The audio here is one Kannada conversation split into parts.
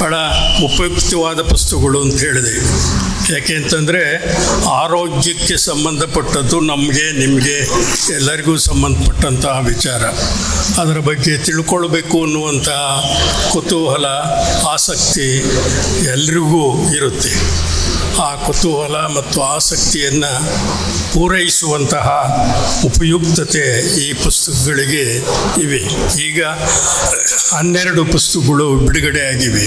ಬಹಳ ಉಪಯುಕ್ತವಾದ ಪುಸ್ತಕಗಳು ಅಂತ ಹೇಳಿದೆ. ಯಾಕೆ ಅಂತಂದರೆ ಆರೋಗ್ಯಕ್ಕೆ ಸಂಬಂಧಪಟ್ಟದ್ದು ನಮಗೆ, ನಿಮಗೆ, ಎಲ್ಲರಿಗೂ ಸಂಬಂಧಪಟ್ಟಂತಹ ವಿಚಾರ. ಅದರ ಬಗ್ಗೆ ತಿಳ್ಕೊಳ್ಬೇಕು ಅನ್ನುವಂತಹ ಕುತೂಹಲ, ಆಸಕ್ತಿ ಎಲ್ರಿಗೂ ಇರುತ್ತೆ. ಆ ಕುತೂಹಲ ಮತ್ತು ಆಸಕ್ತಿಯನ್ನು ಪೂರೈಸುವಂತಹ ಉಪಯುಕ್ತತೆ ಈ ಪುಸ್ತಕಗಳಿಗೆ ಇವೆ. ಈಗ ಹನ್ನೆರಡು ಪುಸ್ತಕಗಳು ಬಿಡುಗಡೆಯಾಗಿವೆ.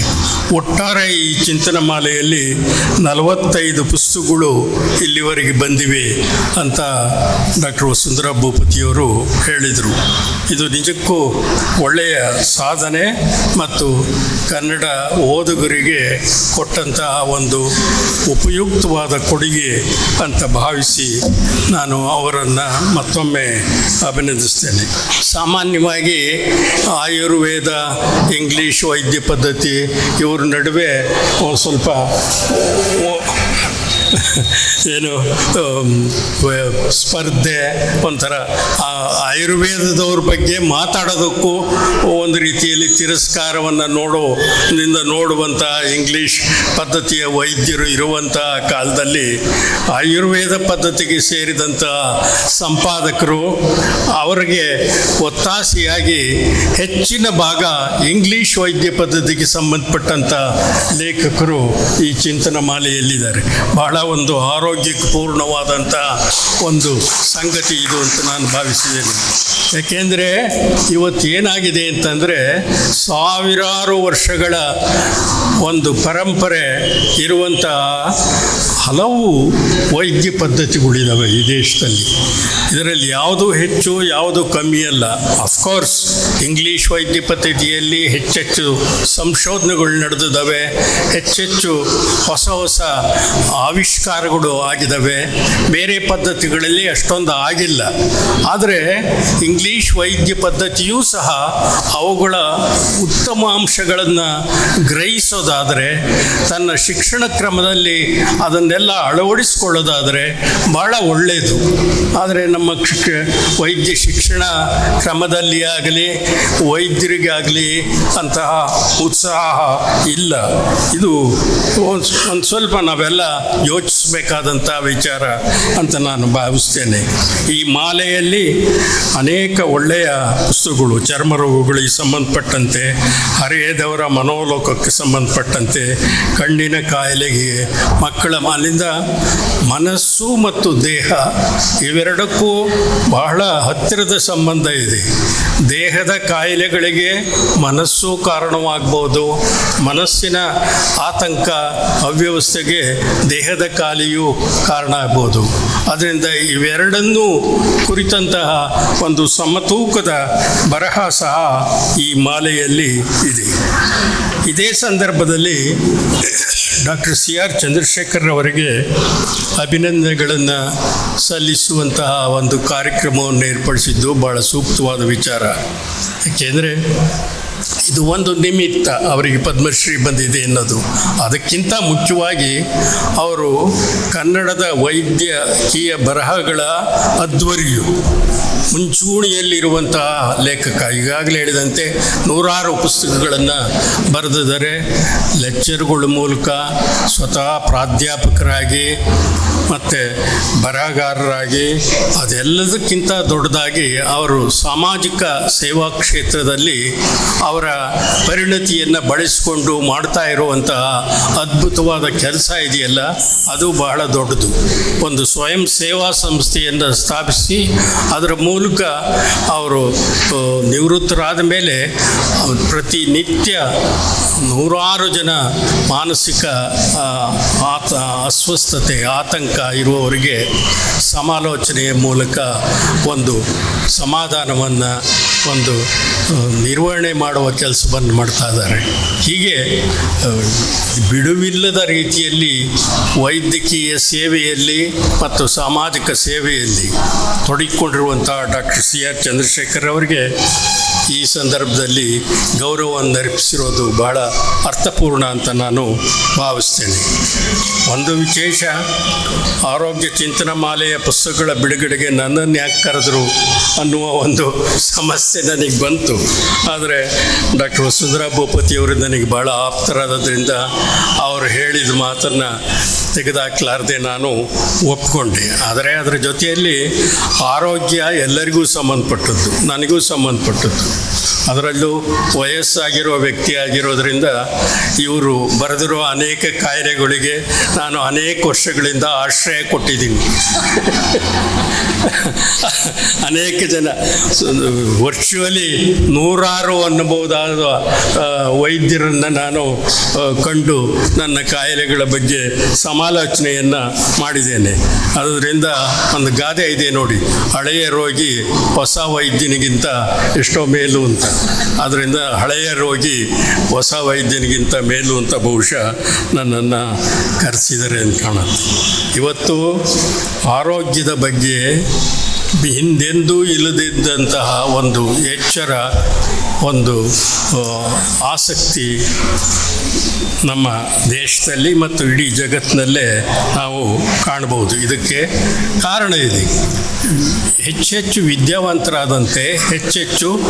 ಒಟ್ಟಾರೆ ಈ ಚಿಂತನ ಮಾಲೆಯಲ್ಲಿ ನಲವತ್ತೈದು ಪುಸ್ತಕಗಳು ಇಲ್ಲಿವರೆಗೆ ಬಂದಿವೆ ಅಂತ ಡಾಕ್ಟರ್ ವಸುಂಧರ ಭೂಪತಿಯವರು ಹೇಳಿದರು. ಇದು ನಿಜಕ್ಕೂ ಒಳ್ಳೆಯ ಸಾಧನೆ ಮತ್ತು ಕನ್ನಡ ಓದುಗರಿಗೆ ಕೊಟ್ಟಂತಹ ಒಂದು ಉಪಯುಕ್ತವಾದ ಕೊಡುಗೆ ಅಂತ ಭಾವಿಸಿ ನಾನು ಅವರನ್ನು ಮತ್ತೊಮ್ಮೆ ಅಭಿನಂದಿಸ್ತೇನೆ. ಸಾಮಾನ್ಯವಾಗಿ ಆಯುರ್ವೇದ, ಇಂಗ್ಲೀಷ್ ವೈದ್ಯ ಪದ್ಧತಿ ಇವ್ರ ನಡುವೆ ಒಂದು ಸ್ವಲ್ಪ ಏನು ಸ್ಪರ್ಧೆ ಒಂಥರ ಆಯುರ್ವೇದದವ್ರ ಬಗ್ಗೆ ಮಾತಾಡೋದಕ್ಕೂ ಒಂದು ರೀತಿಯಲ್ಲಿ ತಿರಸ್ಕಾರವನ್ನು ನೋಡೋದಿಂದ ನೋಡುವಂಥ ಇಂಗ್ಲೀಷ್ ಪದ್ಧತಿಯ ವೈದ್ಯರು ಇರುವಂಥ ಕಾಲದಲ್ಲಿ ಆಯುರ್ವೇದ ಪದ್ಧತಿಗೆ ಸೇರಿದಂಥ ಸಂಪಾದಕರು ಅವರಿಗೆ ಒತ್ತಾಸೆಯಾಗಿ ಹೆಚ್ಚಿನ ಭಾಗ ಇಂಗ್ಲೀಷ್ ವೈದ್ಯ ಪದ್ಧತಿಗೆ ಸಂಬಂಧಪಟ್ಟಂಥ ಲೇಖಕರು ಈ ಚಿಂತನ ಮಾಲೆಯಲ್ಲಿದ್ದಾರೆ. ಬಹಳ ಒಂದು ಆರೋಗ್ಯಕ್ಕೆ ಪೂರ್ಣವಾದಂಥ ಒಂದು ಸಂಗತಿ ಇದು ಅಂತ ನಾನು ಭಾವಿಸಿದ್ದೇನೆ. ಯಾಕೆಂದರೆ ಇವತ್ತು ಏನಾಗಿದೆ ಅಂತಂದರೆ ಸಾವಿರಾರು ವರ್ಷಗಳ ಒಂದು ಪರಂಪರೆ ಇರುವಂಥ ಹಲವು ವೈದ್ಯ ಪದ್ಧತಿಗಳಿದ್ದಾವೆ ಈ ದೇಶದಲ್ಲಿ. ಇದರಲ್ಲಿ ಯಾವುದು ಹೆಚ್ಚು, ಯಾವುದು ಕಮ್ಮಿ ಅಲ್ಲ. ಅಫ್ಕೋರ್ಸ್ ಇಂಗ್ಲೀಷ್ ವೈದ್ಯ ಪದ್ಧತಿಯಲ್ಲಿ ಹೆಚ್ಚೆಚ್ಚು ಸಂಶೋಧನೆಗಳು ನಡೆದಿದ್ದಾವೆ ಹೆಚ್ಚೆಚ್ಚು ಹೊಸ ಹೊಸ ಆವಿಷ್ಕಾರಗಳು ಆಗಿದ್ದಾವೆ ಬೇರೆ ಪದ್ಧತಿಗಳಲ್ಲಿ ಅಷ್ಟೊಂದು ಆಗಿಲ್ಲ. ಆದರೆ ಇಂಗ್ಲೀಷ್ ವೈದ್ಯ ಪದ್ಧತಿಯೂ ಸಹ ಅವುಗಳ ಉತ್ತಮ ಅಂಶಗಳನ್ನು ಗ್ರಹಿಸೋದಾದರೆ ತನ್ನ ಶಿಕ್ಷಣ ಕ್ರಮದಲ್ಲಿ ಅದನ್ನೆಲ್ಲ ಅಳವಡಿಸಿಕೊಳ್ಳೋದಾದರೆ ಬಹಳ ಒಳ್ಳೆಯದು ಆದರೆ ನಮ್ಮ ವೈದ್ಯ ಶಿಕ್ಷಣ ಕ್ರಮದಲ್ಲಿ ಆಗಲಿ, ವೈದ್ಯರಿಗಾಗಲಿ ಅಂತಹ ಉತ್ಸಾಹ ಇಲ್ಲ. ಇದು ಒಂದು ಸ್ವಲ್ಪ ನಾವೆಲ್ಲ ಯೋಚಿಸಬೇಕಾದಂಥ ವಿಚಾರ ಅಂತ ನಾನು ಭಾವಿಸ್ತೇನೆ. ಈ ಮಾಲೆಯಲ್ಲಿ ಅನೇಕ ಒಳ್ಳೆಯ ಪುಸ್ತಕಗಳು, ಚರ್ಮ ರೋಗಗಳಿಗೆ ಸಂಬಂಧಪಟ್ಟಂತೆ ಹರಿಯದವರ ಮನೋಲೋಕಕ್ಕೆ ಸಂಬಂಧಪಟ್ಟಂತೆ, ಕಣ್ಣಿನ ಕಾಯಿಲೆಗೆ, ಮಕ್ಕಳ ಮಾಲಿಂದ ಮನಸ್ಸು ಮತ್ತು ದೇಹ ಇವೆರಡಕ್ಕೂ ಬಹಳ ಹತ್ತಿರದ ಸಂಬಂಧ ಇದೆ. ದೇಹದ ಕಾಯಿಲೆಗಳಿಗೆ ಮನಸ್ಸು ಕಾರಣವಾಗಬಹುದು ಮನಸ್ಸಿನ ಆತಂಕ ಅವ್ಯವಸ್ಥೆಗೆ ದೇಹದ ಕಾಲಿಯೂ ಕಾರಣ ಆಗ್ಬೋದು. ಅದರಿಂದ ಇವೆರಡನ್ನೂ ಕುರಿತಂತಹ ಒಂದು ಸಮತೂಕದ ಬರಹ ಸಹ ಈ ಮಾಲೆಯಲ್ಲಿ ಇದೆ. ಇದೇ ಸಂದರ್ಭದಲ್ಲಿ ಡಾಕ್ಟರ್ ಸಿ ಆರ್ ಚಂದ್ರಶೇಖರ್ ಅವರಿಗೆ ಅಭಿನಂದನೆಗಳನ್ನು ಸಲ್ಲಿಸುವಂತಹ ಒಂದು ಕಾರ್ಯಕ್ರಮವನ್ನು ಏರ್ಪಡಿಸಿದ್ದು ಭಾಳ ಸೂಕ್ತವಾದ ವಿಚಾರ. ಏಕೆಂದರೆ ಇದು ಒಂದು ನಿಮಿತ್ತ ಅವರಿಗೆ ಪದ್ಮಶ್ರೀ ಬಂದಿದೆ ಎನ್ನೋದು. ಅದಕ್ಕಿಂತ ಮುಖ್ಯವಾಗಿ ಅವರು ಕನ್ನಡದ ವೈದ್ಯಕೀಯ ಬರಹಗಳ ಅಧ್ವರ್ಯು ಮುಂಚೂಣಿಯಲ್ಲಿರುವಂತಹ ಲೇಖಕ ಈಗಾಗಲೇ ಹೇಳಿದಂತೆ ನೂರಾರು ಪುಸ್ತಕಗಳನ್ನು ಬರೆದಿದ್ದಾರೆ. ಲೆಕ್ಚರ್ಗಳ ಮೂಲಕ ಸ್ವತಃ ಪ್ರಾಧ್ಯಾಪಕರಾಗಿ ಮತ್ತು ಬರಹಗಾರರಾಗಿ ಅದೆಲ್ಲದಕ್ಕಿಂತ ದೊಡ್ಡದಾಗಿ ಅವರು ಸಾಮಾಜಿಕ ಸೇವಾ ಕ್ಷೇತ್ರದಲ್ಲಿ ಅವರ ಪರಿಣತಿಯನ್ನು ಬಳಸಿಕೊಂಡು ಮಾಡ್ತಾ ಇರುವಂತಹ ಅದ್ಭುತವಾದ ಕೆಲಸ ಇದೆಯಲ್ಲ, ಅದು ಬಹಳ ದೊಡ್ಡದು. ಒಂದು ಸ್ವಯಂ ಸೇವಾ ಸಂಸ್ಥೆಯನ್ನು ಸ್ಥಾಪಿಸಿ ಅದರ ಮೂಲಕ ಅವರು ನಿವೃತ್ತರಾದ ಮೇಲೆ ಪ್ರತಿನಿತ್ಯ ನೂರಾರು ಜನ ಮಾನಸಿಕ ಆತ, ಅಸ್ವಸ್ಥತೆ, ಆತಂಕ ಇರುವವರಿಗೆ ಸಮಾಲೋಚನೆಯ ಮೂಲಕ ಒಂದು ಸಮಾಧಾನವನ್ನು, ಒಂದು ನಿರ್ವಹಣೆ ಮಾಡುವ ಕೆಲಸವನ್ನು ಮಾಡ್ತಾ ಇದ್ದಾರೆ. ಹೀಗೆ ಬಿಡುವಿಲ್ಲದ ರೀತಿಯಲ್ಲಿ ವೈದ್ಯಕೀಯ ಸೇವೆಯಲ್ಲಿ ಮತ್ತು ಸಾಮಾಜಿಕ ಸೇವೆಯಲ್ಲಿ ತೊಡಗಿಕೊಂಡಿರುವಂಥ ಡಾಕ್ಟರ್ ಸಿ ಆರ್ ಚಂದ್ರಶೇಖರ್ ಅವರಿಗೆ ಈ ಸಂದರ್ಭದಲ್ಲಿ ಗೌರವವನ್ನು ಅರ್ಪಿಸಿರೋದು ಬಹಳ ಅರ್ಥಪೂರ್ಣ ಅಂತ ನಾನು ಭಾವಿಸ್ತೇನೆ. ಒಂದು ವಿಶೇಷ, ಆರೋಗ್ಯ ಚಿಂತನ ಮಾಲೆಯ ಪುಸ್ತಕಗಳ ಬಿಡುಗಡೆಗೆ ನನ್ನನ್ನು ಯಾಕೆ ಕರೆದರು ಅನ್ನುವ ಒಂದು ಸಮಸ್ಯೆ ನನಗೆ ಬಂತು. ಆದರೆ ಡಾಕ್ಟರ್ ವಸುಂಧರಾ ಭೂಪತಿಯವರು ನನಗೆ ಭಾಳ ಆಪ್ತರಾದದ್ರಿಂದ ಅವರು ಹೇಳಿದ ಮಾತನ್ನು ತೆಗೆದಾಕ್ಲಾರ್ದೆ ನಾನು ಒಪ್ಕೊಂಡೆ. ಆದರೆ ಅದರ ಜೊತೆಯಲ್ಲಿ ಆರೋಗ್ಯ ಎಲ್ಲರಿಗೂ ಸಂಬಂಧಪಟ್ಟದ್ದು, ನನಗೂ ಸಂಬಂಧಪಟ್ಟದ್ದು. ಅದರಲ್ಲೂ ವಯಸ್ಸಾಗಿರುವ ವ್ಯಕ್ತಿ ಆಗಿರೋದ್ರಿಂದ ಇವರು ಬರೆದಿರುವ ಅನೇಕ ಕಾಯಿಲೆಗಳಿಗೆ ನಾನು ಅನೇಕ ವರ್ಷಗಳಿಂದ ಆಶ್ರಯ ಕೊಟ್ಟಿದ್ದೀನಿ. ಅನೇಕ ಜನ, ವರ್ಚುವಲಿ ನೂರಾರು ಅನ್ನಬಹುದಾದ ವೈದ್ಯರನ್ನು ನಾನು ಕಂಡು ನನ್ನ ಕಾಯಿಲೆಗಳ ಬಗ್ಗೆ ಸಮಾಲೋಚನೆಯನ್ನು ಮಾಡಿದ್ದೇನೆ. ಅದರಿಂದ ಒಂದು ಗಾದೆ ಇದೆ ನೋಡಿ, ಹಳೆಯ ರೋಗಿ ಹೊಸ ವೈದ್ಯನಿಗಿಂತ ಎಷ್ಟೋ ಮೇಲು ಅಂತ. ಅದರಿಂದ ಹಳೆಯ ರೋಗಿ ಹೊಸ ವೈದ್ಯನಿಗಿಂತ ಮೇಲು ಅಂತ ಬಹುಶಃ ನನ್ನನ್ನು ಕರೆಸಿದರೆ ಅಂತ ಕಾಣುತ್ತೆ. ಇವತ್ತು ಆರೋಗ್ಯದ ಬಗ್ಗೆ ಹಿಂದೆಂದೂ ಇಲ್ಲದಿದ್ದಂತಹ ಒಂದು ಎಚ್ಚರ, ಒಂದು ಆಸಕ್ತಿ ನಮ್ಮ ದೇಶದಲ್ಲಿ ಮತ್ತು ಇಡೀ ಜಗತ್ತಿನಲ್ಲೇ ನಾವು ಕಾಣಬಹುದು. ಇದಕ್ಕೆ ಕಾರಣ ಇದೆ. ಹೆಚ್ಚೆಚ್ಚು ವಿದ್ಯಾವಂತರಾದಂತೆ ಹೆಚ್ಚೆಚ್ಚು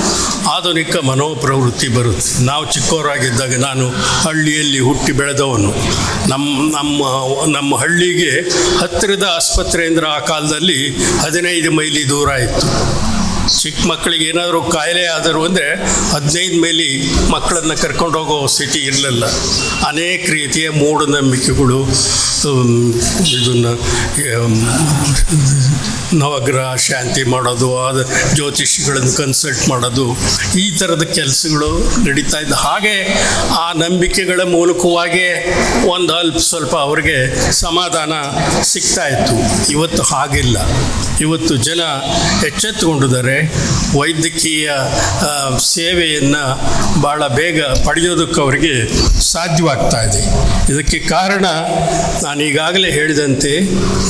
ಆಧುನಿಕ ಮನೋಪ್ರವೃತ್ತಿ ಬರುತ್ತೆ. ನಾವು ಚಿಕ್ಕವರಾಗಿದ್ದಾಗ ನಾನು ಹಳ್ಳಿಯಲ್ಲಿ ಹುಟ್ಟಿ ಬೆಳೆದವನು. ನಮ್ಮ ನಮ್ಮ ನಮ್ಮ ಹಳ್ಳಿಗೆ ಹತ್ತಿರದ ಆಸ್ಪತ್ರೆ ಆ ಕಾಲದಲ್ಲಿ ಹದಿನೈದು ಮೈಲಿ ದೂರ ಇತ್ತು. ಚಿಕ್ಕ ಮಕ್ಕಳಿಗೆ ಏನಾದರೂ ಕಾಯಿಲೆ ಆದರೂ ಅಂದರೆ ಹದಿನೈದು ಮೇಲೆ ಮಕ್ಕಳನ್ನು ಕರ್ಕೊಂಡು ಹೋಗೋ ಸ್ಥಿತಿ ಇರಲಿಲ್ಲ. ಅನೇಕ ರೀತಿಯ ಮೂಢನಂಬಿಕೆಗಳು ಇದನ್ನು ನವಗ್ರಹ ಶಾಂತಿ ಮಾಡೋದು ಅದು ಜ್ಯೋತಿಷಿಗಳನ್ನು ಕನ್ಸಲ್ಟ್ ಮಾಡೋದು, ಈ ಥರದ ಕೆಲಸಗಳು ನಡೀತಾ ಇದ್ದ ಹಾಗೆ ಆ ನಂಬಿಕೆಗಳ ಮೂಲಕವಾಗೇ ಒಂದು ಅಲ್ಪ ಸ್ವಲ್ಪ ಅವರಿಗೆ ಸಮಾಧಾನ ಸಿಗ್ತಾ ಇತ್ತು. ಇವತ್ತು ಹಾಗಿಲ್ಲ. ಇವತ್ತು ಜನ ಎಚ್ಚೆತ್ತುಕೊಂಡಿದ್ದಾರೆ ವೈದ್ಯಕೀಯ ಸೇವೆಯನ್ನು ಭಾಳ ಬೇಗ ಪಡೆಯೋದಕ್ಕೆ ಅವರಿಗೆ ಸಾಧ್ಯವಾಗ್ತಾ ಇದೆ. ಇದಕ್ಕೆ ಕಾರಣ ನಾನು ಈಗಾಗಲೇ ಹೇಳಿದಂತೆ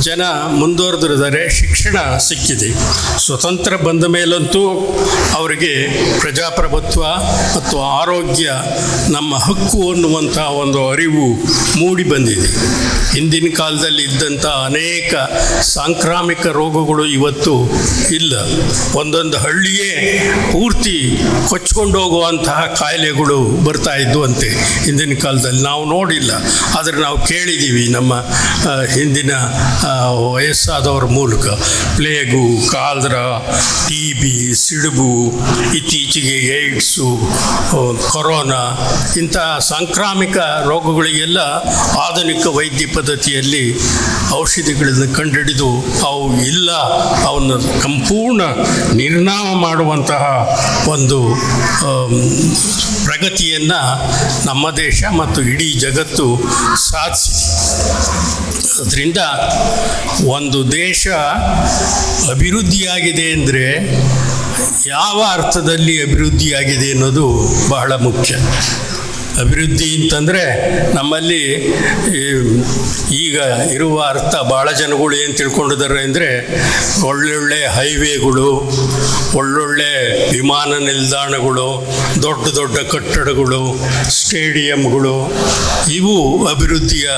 ಜನ ಮುಂದುವರೆದಿರಿದರೆ ಶಿಕ್ಷಣ ಸಿಕ್ಕಿದೆ. ಸ್ವತಂತ್ರ ಬಂದ ಮೇಲಂತೂ ಅವರಿಗೆ ಪ್ರಜಾಪ್ರಭುತ್ವ ಮತ್ತು ಆರೋಗ್ಯ ನಮ್ಮ ಹಕ್ಕು ಅನ್ನುವಂತಹ ಒಂದು ಅರಿವು ಮೂಡಿ ಬಂದಿದೆ. ಹಿಂದಿನ ಕಾಲದಲ್ಲಿ ಇದ್ದಂಥ ಅನೇಕ ಸಾಂಕ್ರಾಮಿಕ ರೋಗಗಳು ಇವತ್ತು ಇಲ್ಲ. ಒಂದೊಂದು ಹಳ್ಳಿಯೇ ಪೂರ್ತಿ ಕೊಚ್ಕೊಂಡು ಹೋಗುವಂತಹ ಕಾಯಿಲೆಗಳು ಬರ್ತಾ ಇದ್ವು ಅಂತೆ ಹಿಂದಿನ ಕಾಲದಲ್ಲಿ. ನಾವು ನೋಡಿಲ್ಲ, ಆದರೆ ನಾವು ಕೇಳಿದ್ದೀವಿ ನಮ್ಮ ಹಿಂದಿನ ವಯಸ್ಸಾದವರ ಮೂಲಕ. ಪ್ಲೇಗು, ಕಾಲ್ದ್ರ, ಟಿ ಬಿ, ಸಿಡುಬು, ಇತ್ತೀಚೆಗೆ ಏಡ್ಸು ಕೊರೋನಾ, ಇಂತಹ ಸಾಂಕ್ರಾಮಿಕ ರೋಗಗಳಿಗೆಲ್ಲ ಆಧುನಿಕ ವೈದ್ಯ ಪದ್ಧತಿಯಲ್ಲಿ ಔಷಧಿಗಳನ್ನು ಕಂಡುಹಿಡಿದು ಅವು ಇಲ್ಲ, ಅವನ್ನು ಸಂಪೂರ್ಣ ನಿರ್ನಾಮ ಮಾಡುವಂತಹ ಒಂದು ಪ್ರಗತಿಯನ್ನು ನಮ್ಮ ದೇಶ ಮತ್ತು ಇಡೀ ಜಗತ್ತು ಸಾಧಿಸಿದೆ ಅದರಿಂದ ಒಂದು ದೇಶ ಅಭಿವೃದ್ಧಿಯಾಗಿದೆ ಅಂದರೆ ಯಾವ ಅರ್ಥದಲ್ಲಿ ಅಭಿವೃದ್ಧಿಯಾಗಿದೆ ಅನ್ನೋದು ಬಹಳ ಮುಖ್ಯ. ಅಭಿವೃದ್ಧಿ ಅಂತಂದರೆ ನಮ್ಮಲ್ಲಿ ಈಗ ಇರುವ ಅರ್ಥ ಭಾಳ ಜನಗಳು ಏನು ತಿಳ್ಕೊಂಡಿದ್ದಾರೆ ಅಂದರೆ ಒಳ್ಳೊಳ್ಳೆ ಹೈವೇಗಳು ಒಳ್ಳೊಳ್ಳೆ ವಿಮಾನ ನಿಲ್ದಾಣಗಳು, ದೊಡ್ಡ ದೊಡ್ಡ ಕಟ್ಟಡಗಳು, ಸ್ಟೇಡಿಯಂಗಳು, ಇವು ಅಭಿವೃದ್ಧಿಯ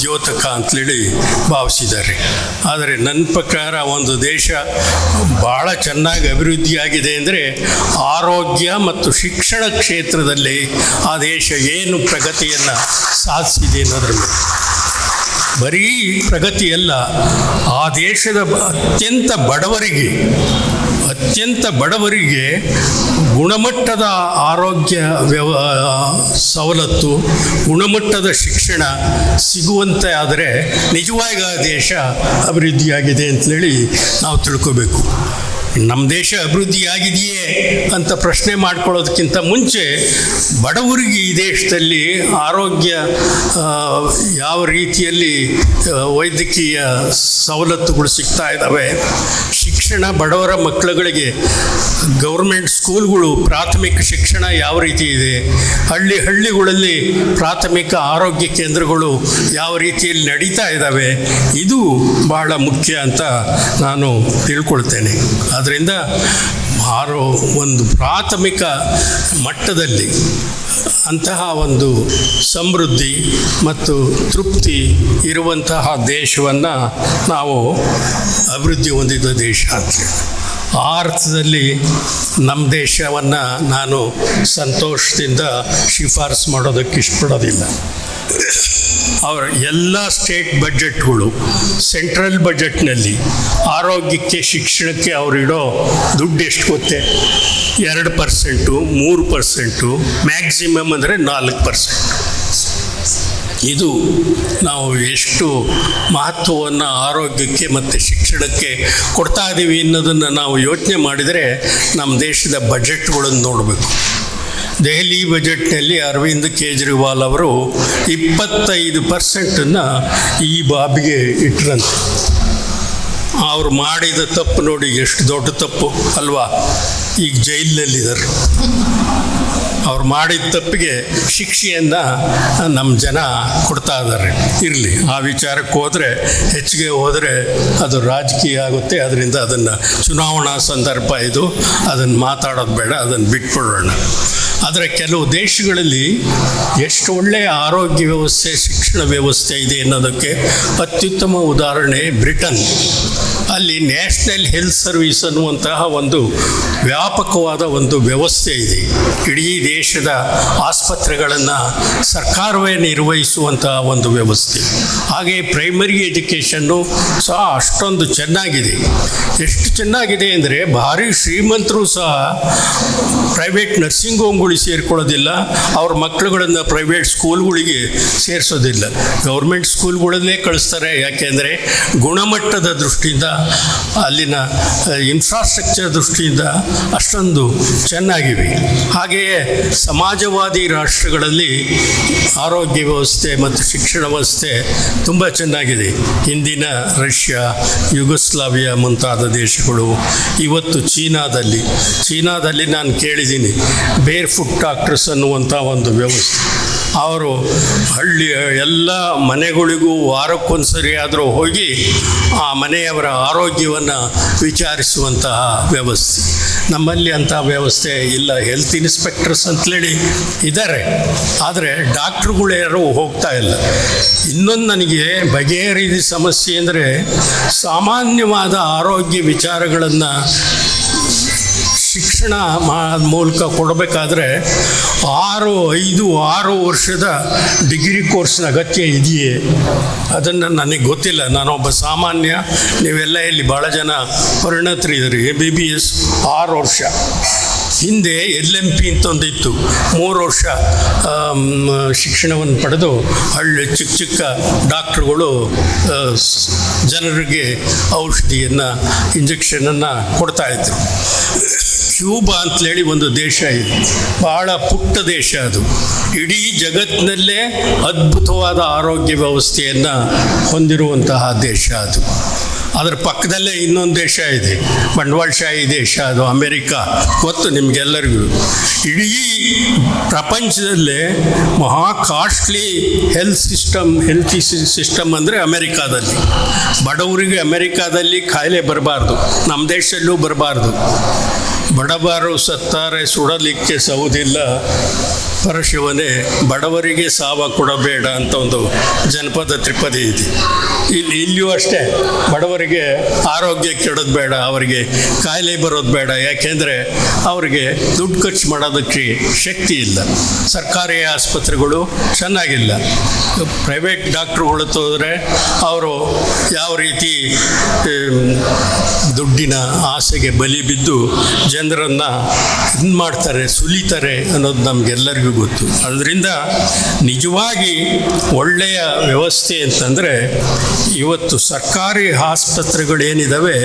ದ್ಯೋತಕ ಅಂತೇಳಿ ಭಾವಿಸಿದ್ದಾರೆ. ಆದರೆ ನನ್ನ ಪ್ರಕಾರ ಒಂದು ದೇಶ ಭಾಳ ಚೆನ್ನಾಗಿ ಅಭಿವೃದ್ಧಿಯಾಗಿದೆ ಅಂದರೆ ಆರೋಗ್ಯ ಮತ್ತು ಶಿಕ್ಷಣ ಕ್ಷೇತ್ರದಲ್ಲಿ ಆ ದೇಶ ಏನು ಪ್ರಗತಿಯನ್ನು ಸಾಧಿಸಿದೆ ಅನ್ನೋದ್ರ ಮೇಲೆ. ಬರೀ ಪ್ರಗತಿಯಲ್ಲ, ಆ ದೇಶದ ಅತ್ಯಂತ ಬಡವರಿಗೆ ಅತ್ಯಂತ ಬಡವರಿಗೆ ಗುಣಮಟ್ಟದ ಆರೋಗ್ಯ ವ್ಯವ ಸವಲತ್ತು, ಗುಣಮಟ್ಟದ ಶಿಕ್ಷಣ ಸಿಗುವಂತೆ ಆದರೆ ನಿಜವಾಗಿ ಆ ದೇಶ ಅಭಿವೃದ್ಧಿಯಾಗಿದೆ ಅಂತೇಳಿ ನಾವು ತಿಳ್ಕೋಬೇಕು. ನಮ್ಮ ದೇಶ ಅಭಿವೃದ್ಧಿಯಾಗಿದೆಯೇ ಅಂತ ಪ್ರಶ್ನೆ ಮಾಡ್ಕೊಳ್ಳೋದಕ್ಕಿಂತ ಮುಂಚೆ ಬಡವರಿಗೆ ಈ ದೇಶದಲ್ಲಿ ಆರೋಗ್ಯ ಯಾವ ರೀತಿಯಲ್ಲಿ ವೈದ್ಯಕೀಯ ಸವಲತ್ತುಗಳು ಸಿಗ್ತಾ ಇದ್ದಾವೆ ಶಿಕ್ಷಣ ಬಡವರ ಮಕ್ಕಳುಗಳಿಗೆ ಗೌರ್ಮೆಂಟ್ ಸ್ಕೂಲ್ಗಳು ಪ್ರಾಥಮಿಕ ಶಿಕ್ಷಣ ಯಾವ ರೀತಿ ಇದೆ? ಹಳ್ಳಿ ಹಳ್ಳಿಗಳಲ್ಲಿ ಪ್ರಾಥಮಿಕ ಆರೋಗ್ಯ ಕೇಂದ್ರಗಳು ಯಾವ ರೀತಿಯಲ್ಲಿ ನಡೀತಾ ಇದ್ದಾವೆ? ಇದು ಬಹಳ ಮುಖ್ಯ ಅಂತ ನಾನು ತಿಳ್ಕೊಳ್ತೇನೆ. ಆದ್ದರಿಂದ ಆರೋ ಒಂದು ಪ್ರಾಥಮಿಕ ಮಟ್ಟದಲ್ಲಿ ಅಂತಹ ಒಂದು ಸಮೃದ್ಧಿ ಮತ್ತು ತೃಪ್ತಿ ಇರುವಂತಹ ದೇಶವನ್ನು ನಾವು ಅಭಿವೃದ್ಧಿ ಹೊಂದಿದ ದೇಶ ಅಂತ ಆ ಅರ್ಥದಲ್ಲಿ ನಮ್ಮ ದೇಶವನ್ನು ನಾನು ಸಂತೋಷದಿಂದ ಶಿಫಾರಸು ಮಾಡೋದಕ್ಕೆ ಇಷ್ಟಪಡೋದಿಲ್ಲ. ಅವರ ಎಲ್ಲ ಸ್ಟೇಟ್ ಬಜೆಟ್ಗಳು ಸೆಂಟ್ರಲ್ ಬಜೆಟ್ನಲ್ಲಿ ಆರೋಗ್ಯಕ್ಕೆ, ಶಿಕ್ಷಣಕ್ಕೆ ಅವರಿಡೋ ದುಡ್ಡು ಎಷ್ಟು ಗೊತ್ತೆ? ಎರಡು ಪರ್ಸೆಂಟು ಮೂರು ಪರ್ಸೆಂಟು ಮ್ಯಾಕ್ಸಿಮಮ್ ಅಂದರೆ ನಾಲ್ಕು ಪರ್ಸೆಂಟ್ ಇದು ನಾವು ಎಷ್ಟು ಮಹತ್ವವನ್ನು ಆರೋಗ್ಯಕ್ಕೆ ಮತ್ತು ಶಿಕ್ಷಣಕ್ಕೆ ಕೊಡ್ತಾ ಇದ್ದೀವಿ ಅನ್ನೋದನ್ನು ನಾವು ಯೋಚನೆ ಮಾಡಿದರೆ ನಮ್ಮ ದೇಶದ ಬಜೆಟ್ಗಳನ್ನು ನೋಡಬೇಕು. ದೆಹಲಿ ಬಜೆಟ್ನಲ್ಲಿ ಅರವಿಂದ್ ಕೇಜ್ರಿವಾಲ್ ಅವರು ಇಪ್ಪತ್ತೈದು ಪರ್ಸೆಂಟನ್ನು ಈ ಬಾಬಿಗೆ ಇಟ್ರಂತೆ. ಅವ್ರು ಮಾಡಿದ ತಪ್ಪು ನೋಡಿ ಎಷ್ಟು ದೊಡ್ಡ ತಪ್ಪು ಅಲ್ವಾ? ಈಗ ಜೈಲಿನಲ್ಲಿದ್ದಾರೆ. ಅವ್ರು ಮಾಡಿದ ತಪ್ಪಿಗೆ ಶಿಕ್ಷೆಯನ್ನ ನಮ್ಮ ಜನ ಕೊಡ್ತಾ ಇದ್ದಾರೆ ಇರಲಿ, ಆ ವಿಚಾರಕ್ಕೆ ಹೋದರೆ, ಹೆಚ್ಚಿಗೆ ಹೋದರೆ ಅದು ರಾಜಕೀಯ ಆಗುತ್ತೆ. ಅದರಿಂದ ಅದನ್ನು ಚುನಾವಣಾ ಸಂದರ್ಭ ಇದು. ಅದನ್ನು ಮಾತಾಡೋದು ಬೇಡ, ಅದನ್ನು ಬಿಟ್ಬಿಡೋಣ. ಆದರೆ ಕೆಲವು ದೇಶಗಳಲ್ಲಿ ಎಷ್ಟು ಒಳ್ಳೆಯ ಆರೋಗ್ಯ ವ್ಯವಸ್ಥೆ, ಶಿಕ್ಷಣ ವ್ಯವಸ್ಥೆ ಇದೆ ಅನ್ನೋದಕ್ಕೆ ಅತ್ಯುತ್ತಮ ಉದಾಹರಣೆ ಬ್ರಿಟನ್. ಅಲ್ಲಿ ನ್ಯಾಷನಲ್ ಹೆಲ್ತ್ ಸರ್ವಿಸ್ ಅನ್ನುವಂತಹ ಒಂದು ವ್ಯಾಪಕವಾದ ಒಂದು ವ್ಯವಸ್ಥೆ ಇದೆ. ಇಡೀ ದೇಶದ ಆಸ್ಪತ್ರೆಗಳನ್ನು ಸರ್ಕಾರವೇ ನಿರ್ವಹಿಸುವಂತಹ ಒಂದು ವ್ಯವಸ್ಥೆ. ಹಾಗೆ ಪ್ರೈಮರಿ ಎಜುಕೇಷನ್ನು ಸಹ ಅಷ್ಟೊಂದು ಚೆನ್ನಾಗಿದೆ. ಎಷ್ಟು ಚೆನ್ನಾಗಿದೆ ಅಂದರೆ ಭಾರಿ ಶ್ರೀಮಂತರು ಸಹ ಪ್ರೈವೇಟ್ ನರ್ಸಿಂಗ್ ಹೋಮ್ಗಳು ಸೇರಿಕೊಳ್ಳೋದಿಲ್ಲ. ಅವ್ರ ಮಕ್ಕಳುಗಳನ್ನು ಪ್ರೈವೇಟ್ ಸ್ಕೂಲ್ಗಳಿಗೆ ಸೇರಿಸೋದಿಲ್ಲ. ಗೌರ್ಮೆಂಟ್ ಸ್ಕೂಲ್ಗಳಲ್ಲೇ ಕಳಿಸ್ತಾರೆ. ಯಾಕೆಂದರೆ ಗುಣಮಟ್ಟದ ದೃಷ್ಟಿಯಿಂದ ಅಲ್ಲಿನ ಇನ್ಫ್ರಾಸ್ಟ್ರಕ್ಚರ್ ದೃಷ್ಟಿಯಿಂದ ಅಷ್ಟೊಂದು ಚೆನ್ನಾಗಿವೆ. ಹಾಗೆಯೇ ಸಮಾಜವಾದಿ ರಾಷ್ಟ್ರಗಳಲ್ಲಿ ಆರೋಗ್ಯ ವ್ಯವಸ್ಥೆ ಮತ್ತು ಶಿಕ್ಷಣ ವ್ಯವಸ್ಥೆ ತುಂಬ ಚೆನ್ನಾಗಿದೆ. ಹಿಂದಿನ ರಷ್ಯಾ, ಯುಗೋಸ್ಲಾವಿಯಾ ಮುಂತಾದ ದೇಶಗಳು, ಇವತ್ತು ಚೀನಾದಲ್ಲಿ. ಚೀನಾದಲ್ಲಿ ನಾನು ಕೇಳಿದ್ದೀನಿ ಬೇರ್ ಫುಟ್ ಡಾಕ್ಟರ್ಸ್ ಅನ್ನುವಂಥ ಒಂದು ವ್ಯವಸ್ಥೆ. ಅವರು ಹಳ್ಳಿಯ ಎಲ್ಲ ಮನೆಗಳಿಗೂ ವಾರಕ್ಕೊಂದ್ಸರಿ ಆದರೂ ಹೋಗಿ ಆ ಮನೆಯವರ ಆರೋಗ್ಯವನ್ನು ವಿಚಾರಿಸುವಂತಹ ವ್ಯವಸ್ಥೆ. ನಮ್ಮಲ್ಲಿ ಅಂಥ ವ್ಯವಸ್ಥೆ ಇಲ್ಲ. ಹೆಲ್ತ್ ಇನ್ಸ್ಪೆಕ್ಟರ್ಸ್ ಅಂತೇಳಿ ಇದ್ದಾರೆ. ಆದರೆ ಡಾಕ್ಟ್ರುಗಳು ಯಾರೂ ಹೋಗ್ತಾ ಇಲ್ಲ. ಇನ್ನೊಂದು ನನಗೆ ಬಗೆಹರಿದ ಸಮಸ್ಯೆ ಅಂದರೆ ಸಾಮಾನ್ಯವಾದ ಆರೋಗ್ಯ ವಿಚಾರಗಳನ್ನು ಶಿಕ್ಷಣ ಮೂಲಕ ಕೊಡಬೇಕಾದ್ರೆ ಆರು, ಐದು, ಆರು ವರ್ಷದ ಡಿಗ್ರಿ ಕೋರ್ಸ್ನ ಅಗತ್ಯ ಇದೆಯೇ? ಅದನ್ನು ನನಗೆ ಗೊತ್ತಿಲ್ಲ. ನಾನೊಬ್ಬ ಸಾಮಾನ್ಯ, ನೀವೆಲ್ಲ ಇಲ್ಲಿ ಭಾಳ ಜನ ಪರಿಣತರಿದ್ದೀರಿ. ಎ ಬಿ ಬಿ ಎಸ್ ಆರು ವರ್ಷ. ಹಿಂದೆ ಎಲ್ ಎಂ ಪಿ ಅಂತ ಒಂದಿತ್ತು ಮೂರು ವರ್ಷ ಶಿಕ್ಷಣವನ್ನು ಪಡೆದು ಹಳ್ಳಿ ಚಿಕ್ಕ ಚಿಕ್ಕ ಡಾಕ್ಟ್ರುಗಳು ಜನರಿಗೆ ಔಷಧಿಯನ್ನು, ಇಂಜೆಕ್ಷನನ್ನು ಕೊಡ್ತಾಯಿದ್ರು ಕ್ಯೂಬಾ ಅಂತೇಳಿ ಒಂದು ದೇಶ ಇದೆ. ಬಹಳ ಪುಟ್ಟ ದೇಶ ಅದು. ಇಡೀ ಜಗತ್ತಿನಲ್ಲೇ ಅದ್ಭುತವಾದ ಆರೋಗ್ಯ ವ್ಯವಸ್ಥೆಯನ್ನು ಹೊಂದಿರುವಂತಹ ದೇಶ ಅದು. ಅದರ ಪಕ್ಕದಲ್ಲೇ ಇನ್ನೊಂದು ದೇಶ ಇದೆ. ಬಂಡವಾಳಶಾಹಿ ದೇಶ ಅದು ಅಮೆರಿಕ. ಗೊತ್ತು ನಿಮಗೆಲ್ಲರಿಗೂ. ಇಡೀ ಪ್ರಪಂಚದಲ್ಲೇ ಮಹಾ costly health system health system ಅಂದರೆ ಅಮೆರಿಕಾದಲ್ಲಿ. ಬಡವರಿಗೆ ಅಮೆರಿಕಾದಲ್ಲಿ ಕಾಯಿಲೆ ಬರಬಾರ್ದು. ನಮ್ಮ ದೇಶದಲ್ಲೂ ಬರಬಾರ್ದು. ಬಡಬಾರು ಸತ್ತಾರೆ ಸುಡಲಿಕ್ಕೆ ಸೌದಿಲ್ಲ. ಪರಶಿವನೇ, ಬಡವರಿಗೆ ಸಾವ ಕೊಡಬೇಡ ಅಂತ ಒಂದು ಜನಪದ ತ್ರಿಪದಿ ಇದೆ. ಇಲ್ಲಿ, ಇಲ್ಲಿಯೂ ಅಷ್ಟೇ. ಬಡವರಿಗೆ ಆರೋಗ್ಯ ಕೆಡೋದು ಬೇಡ, ಅವರಿಗೆ ಕಾಯಿಲೆ ಬರೋದು ಬೇಡ. ಯಾಕೆಂದರೆ ಅವರಿಗೆ ದುಡ್ಡು ಖರ್ಚು ಮಾಡೋದಕ್ಕೆ ಶಕ್ತಿ ಇಲ್ಲ. ಸರ್ಕಾರಿ ಆಸ್ಪತ್ರೆಗಳು ಚೆನ್ನಾಗಿಲ್ಲ. ಪ್ರೈವೇಟ್ ಡಾಕ್ಟ್ರುಗಳು ತೋದರೆ ಅವರು ಯಾವ ರೀತಿ ದುಡ್ಡಿನ ಆಸೆಗೆ ಬಲಿ ಬಿದ್ದು ಜನರನ್ನು ಇದು ಮಾಡ್ತಾರೆ, ಸುಲಿತಾರೆ ಅನ್ನೋದು ನಮಗೆಲ್ಲರಿಗೂ ಗೊತ್ತು. ಅದರಿಂದ ನಿಜವಾಗಿ ಒಳ್ಳೆಯ ವ್ಯವಸ್ಥೆ ಅಂತಂದರೆ ಇವತ್ತು ಸರ್ಕಾರಿ ಆಸ್ಪತ್ರೆಗಳೇನಿದ್ದಾವೆ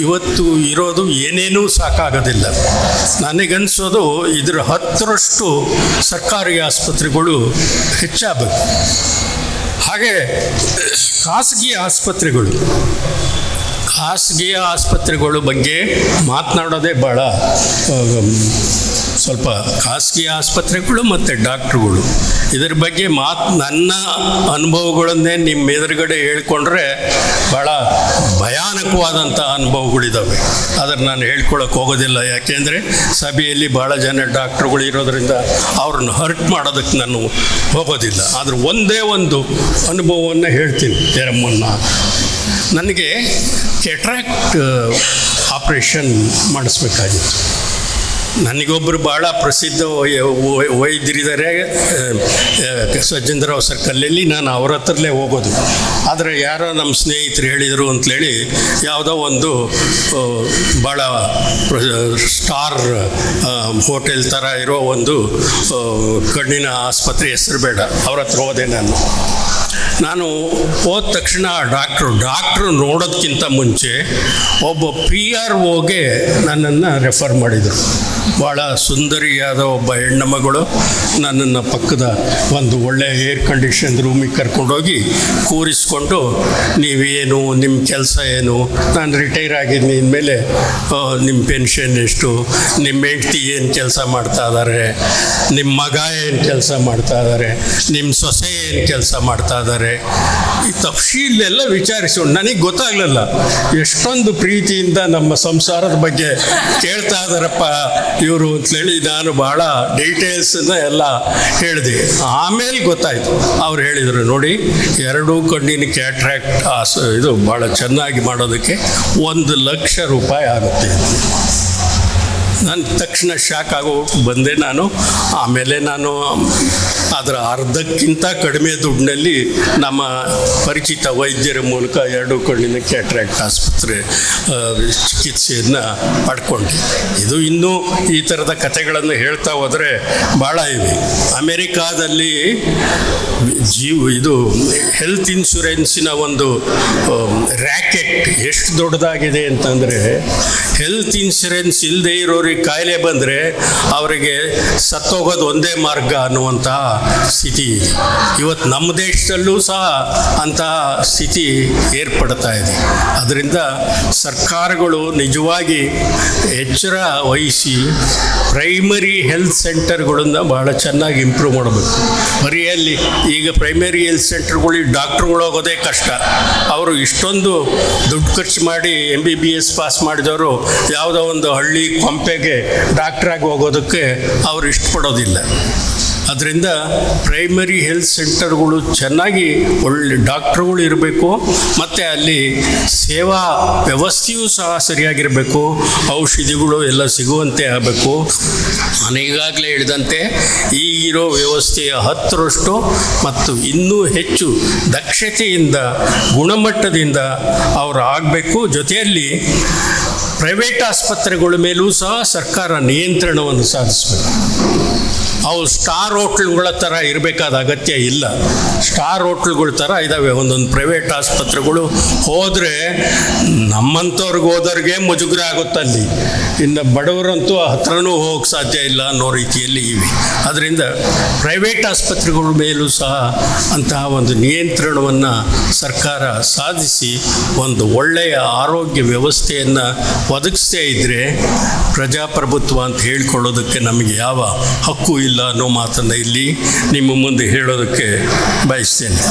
ಇವತ್ತು ಇರೋದು ಏನೇನೂ ಸಾಕಾಗೋದಿಲ್ಲ. ನನಗನ್ಸೋದು ಇದರ ಹತ್ತರಷ್ಟು ಸರ್ಕಾರಿ ಆಸ್ಪತ್ರೆಗಳು ಹೆಚ್ಚಾಗಬೇಕು. ಹಾಗೆ ಖಾಸಗಿ ಆಸ್ಪತ್ರೆಗಳು ಖಾಸಗಿ ಆಸ್ಪತ್ರೆಗಳ ಬಗ್ಗೆ ಮಾತನಾಡೋದೇ ಭಾಳ ಸ್ವಲ್ಪ ಖಾಸಗಿ ಆಸ್ಪತ್ರೆಗಳು ಮತ್ತು ಡಾಕ್ಟ್ರುಗಳು. ಇದರ ಬಗ್ಗೆ ಮಾತು ನನ್ನ ಅನುಭವಗಳನ್ನೇ ನಿಮ್ಮ ಎದುರುಗಡೆ ಹೇಳ್ಕೊಂಡ್ರೆ ಭಾಳ ಭಯಾನಕವಾದಂಥ ಅನುಭವಗಳಿದ್ದಾವೆ ಆದರೆ ನಾನು ಹೇಳ್ಕೊಳಕ್ಕೆ ಹೋಗೋದಿಲ್ಲ. ಯಾಕೆಂದರೆ ಸಭೆಯಲ್ಲಿ ಭಾಳ ಜನ ಡಾಕ್ಟ್ರುಗಳು ಇರೋದರಿಂದ ಅವ್ರನ್ನ ಹರ್ಟ್ ಮಾಡೋದಕ್ಕೆ ನಾನು ಹೋಗೋದಿಲ್ಲ. ಆದರೆ ಒಂದೇ ಒಂದು ಅನುಭವವನ್ನು ಹೇಳ್ತೀನಿ. ತೆರಮ್ಮನ್ನ ನನಗೆ ಕೆಟ್ರಾಕ್ಟ್ ಆಪ್ರೇಷನ್ ಮಾಡಿಸ್ಬೇಕಾಗಿತ್ತು. ನನಗೊಬ್ಬರು ಭಾಳ ಪ್ರಸಿದ್ಧ ವೈದ್ಯರಿದ್ದಾರೆ ಸಜ್ಜೇಂದ್ರರಾವ್ ಸರ್ಕಲಲ್ಲಿ ನಾನು ಅವ್ರ ಹತ್ರಲ್ಲೇ ಹೋಗೋದು. ಆದರೆ ಯಾರೋ ನಮ್ಮ ಸ್ನೇಹಿತರು ಹೇಳಿದರು ಅಂತೇಳಿ ಯಾವುದೋ ಒಂದು ಭಾಳ ಸ್ಟಾರ್ ಹೋಟೆಲ್ ಥರ ಇರೋ ಒಂದು ಕಣ್ಣಿನ ಆಸ್ಪತ್ರೆ ಹೆಸರು ಬೇಡ. ಅವ್ರ ಹತ್ರ ಹೋದೆ ನಾನು. ನಾನು ಹೋದ ತಕ್ಷಣ ಡಾಕ್ಟ್ರು ಡಾಕ್ಟ್ರು ನೋಡೋದಕ್ಕಿಂತ ಮುಂಚೆ ಒಬ್ಬ ಪಿ ಆರ್ ಓಗೆ ನನ್ನನ್ನು ರೆಫರ್ ಮಾಡಿದರು. ಭಾಳ ಸುಂದರಿಯಾದ ಒಬ್ಬ ಹೆಣ್ಣು ಮಗಳು ನನ್ನನ್ನು ಪಕ್ಕದ ಒಂದು ಒಳ್ಳೆಯ ಏರ್ ಕಂಡೀಷನ್ ರೂಮಿಗೆ ಕರ್ಕೊಂಡೋಗಿ ಕೂರಿಸ್ಕೊಂಡು, ನೀವೇನು ನಿಮ್ಮ ಕೆಲಸ ಏನು? ನಾನು ರಿಟೈರ್ ಆಗಿದ್ದೀನಿ ಇನ್ಮೇಲೆ ನಿಮ್ಮ ಪೆನ್ಷನ್ ಎಷ್ಟು? ನಿಮ್ಮ ಹೆಂಡ್ತಿ ಏನು ಕೆಲಸ ಮಾಡ್ತಾ ಇದ್ದಾರೆ ನಿಮ್ಮ ಮಗ ಏನು ಕೆಲಸ ಮಾಡ್ತಾ ಇದ್ದಾರೆ ನಿಮ್ಮ ಸೊಸೆ ಏನು ಕೆಲಸ ಮಾಡ್ತಾ ಇದ್ದಾರೆ ಈ ತಪ್ಶೀಲೆಲ್ಲ ವಿಚಾರಿಸೋಣ ನನಗೆ ಗೊತ್ತಾಗಲಿಲ್ಲ. ಎಷ್ಟೊಂದು ಪ್ರೀತಿಯಿಂದ ನಮ್ಮ ಸಂಸಾರದ ಬಗ್ಗೆ ಕೇಳ್ತಾ ಇದ್ದಾರಪ್ಪ ಇವರು ಅಂತೇಳಿ ನಾನು ಭಾಳ ಡೀಟೇಲ್ಸನ್ನ ಎಲ್ಲ ಹೇಳಿದೆ. ಆಮೇಲೆ ಗೊತ್ತಾಯಿತು. ಅವ್ರು ಹೇಳಿದರು, ನೋಡಿ, ಎರಡೂ ಕಣ್ಣಿನ ಕ್ಯಾಟ್ರಾಕ್ಟ್ ಇದು ಭಾಳ ಚೆನ್ನಾಗಿ ಮಾಡೋದಕ್ಕೆ ಒಂದು ಲಕ್ಷ ರೂಪಾಯಿ ಆಗುತ್ತೆ. ನಾನು ತಕ್ಷಣ ಶಾಕ್ ಆಗೋ ಬಂದೆ ನಾನು. ಆಮೇಲೆ ನಾನು ಅದರ ಅರ್ಧಕ್ಕಿಂತ ಕಡಿಮೆ ದುಡ್ಡಿನಲ್ಲಿ ನಮ್ಮ ಪರಿಚಿತ ವೈದ್ಯರ ಮೂಲಕ ಎರಡು ಕಣ್ಣಿನ ಕ್ಯಾಟ್ರಾಕ್ಟ್ ಆಸ್ಪತ್ರೆ ಚಿಕಿತ್ಸೆಯನ್ನು ಪಡ್ಕೊಂಡೆ. ಇದು ಇನ್ನೂ ಈ ಥರದ ಕಥೆಗಳನ್ನು ಹೇಳ್ತಾ ಹೋದರೆ ಭಾಳ ಇವೆ. ಅಮೆರಿಕಾದಲ್ಲಿ ಜೀವ, ಇದು ಹೆಲ್ತ್ ಇನ್ಶೂರೆನ್ಸಿನ ಒಂದು ರ್ಯಾಕೆಟ್ ಎಷ್ಟು ದೊಡ್ಡದಾಗಿದೆ ಅಂತಂದರೆ ಹೆಲ್ತ್ ಇನ್ಶೂರೆನ್ಸ್ ಇಲ್ಲದೆ ಇರೋರಿಗೆ ಕಾಯಿಲೆ ಬಂದರೆ ಅವರಿಗೆ ಸತ್ತೋಗೋದು ಒಂದೇ ಮಾರ್ಗ ಅನ್ನುವಂಥ ಸ್ಥಿತಿ. ಇದೆ ಇವತ್ತು ನಮ್ಮ ದೇಶದಲ್ಲೂ ಸಹ ಅಂತಹ ಸ್ಥಿತಿ ಏರ್ಪಡ್ತಾ ಇದೆ. ಅದರಿಂದ ಸರ್ಕಾರಗಳು ನಿಜವಾಗಿ ಎಚ್ಚರ ವಹಿಸಿ ಪ್ರೈಮರಿ ಹೆಲ್ತ್ ಸೆಂಟರ್ಗಳನ್ನ ಭಾಳ ಚೆನ್ನಾಗಿ ಇಂಪ್ರೂವ್ ಮಾಡಬೇಕು. ಬರೀ ಅಲ್ಲಿ ಈಗ ಪ್ರೈಮರಿ ಹೆಲ್ತ್ ಸೆಂಟರ್ಗಳಿಗೆ ಡಾಕ್ಟ್ರುಗಳು ಹೋಗೋದೇ ಕಷ್ಟ. ಅವರು ಇಷ್ಟೊಂದು ದುಡ್ಡು ಖರ್ಚು ಮಾಡಿ M B B S pass ಮಾಡಿದವರು ಯಾವುದೋ ಒಂದು ಹಳ್ಳಿ ಕೊಂಪೆಗೆ ಡಾಕ್ಟ್ರಾಗಿ ಹೋಗೋದಕ್ಕೆ ಅವರು ಇಷ್ಟಪಡೋದಿಲ್ಲ. ಅದರಿಂದ ಪ್ರೈಮರಿ ಹೆಲ್ತ್ ಸೆಂಟರ್ಗಳು ಚೆನ್ನಾಗಿ ಒಳ್ಳೆ ಡಾಕ್ಟ್ರುಗಳು ಇರಬೇಕು, ಮತ್ತು ಅಲ್ಲಿ ಸೇವಾ ವ್ಯವಸ್ಥೆಯೂ ಸಹ ಸರಿಯಾಗಿರಬೇಕು, ಔಷಧಿಗಳು ಎಲ್ಲ ಸಿಗುವಂತೆ ಆಗಬೇಕು. ನಾನು ಈಗಾಗಲೇ ಹೇಳಿದಂತೆ ಈಗಿರೋ ವ್ಯವಸ್ಥೆಯ ಹತ್ತರಷ್ಟು ಮತ್ತು ಇನ್ನೂ ಹೆಚ್ಚು ದಕ್ಷತೆಯಿಂದ, ಗುಣಮಟ್ಟದಿಂದ ಅವರು ಆಗಬೇಕು. ಜೊತೆಯಲ್ಲಿ ಪ್ರೈವೇಟ್ ಆಸ್ಪತ್ರೆಗಳ ಮೇಲೂ ಸಹ ಸರ್ಕಾರ ನಿಯಂತ್ರಣವನ್ನು ಸಾಧಿಸಬೇಕು. ಅವು ಸ್ಟಾರ್ ಹೋಟ್ಲ್ಗಳ ಥರ ಇರಬೇಕಾದ ಅಗತ್ಯ ಇಲ್ಲ. ಸ್ಟಾರ್ ಹೋಟ್ಲ್ಗಳ ಥರ ಇದ್ದಾವೆ ಒಂದೊಂದು ಪ್ರೈವೇಟ್ ಆಸ್ಪತ್ರೆಗಳು ಹೋದರೆ ನಮ್ಮಂಥವ್ರಿಗೆ ಹೋದವ್ರಿಗೆ ಮುಜುಗರ ಆಗುತ್ತಲ್ಲಿ ಇನ್ನು ಬಡವರಂತೂ ಹತ್ರನೂ ಹೋಗಕ್ಕೆ ಸಾಧ್ಯ ಇಲ್ಲ ಅನ್ನೋ ರೀತಿಯಲ್ಲಿ ಇವೆ. ಅದರಿಂದ ಪ್ರೈವೇಟ್ ಆಸ್ಪತ್ರೆಗಳ ಮೇಲೂ ಸಹ ಅಂತಹ ಒಂದು ನಿಯಂತ್ರಣವನ್ನು ಸರ್ಕಾರ ಸಾಧಿಸಿ ಒಂದು ಒಳ್ಳೆಯ ಆರೋಗ್ಯ ವ್ಯವಸ್ಥೆಯನ್ನು ಒದಗಿಸ್ತೇ ಇದ್ದರೆ ಪ್ರಜಾಪ್ರಭುತ್ವ ಅಂತ ಹೇಳ್ಕೊಳ್ಳೋದಕ್ಕೆ ನಮಗೆ ಯಾವ ಹಕ್ಕು ಇಲ್ಲ ಅನ್ನೋ ಮಾತನ್ನು ಇಲ್ಲಿ ನಿಮ್ಮ ಮುಂದೆ ಹೇಳೋದಕ್ಕೆ ಬಯಸ್ತೇನೆ.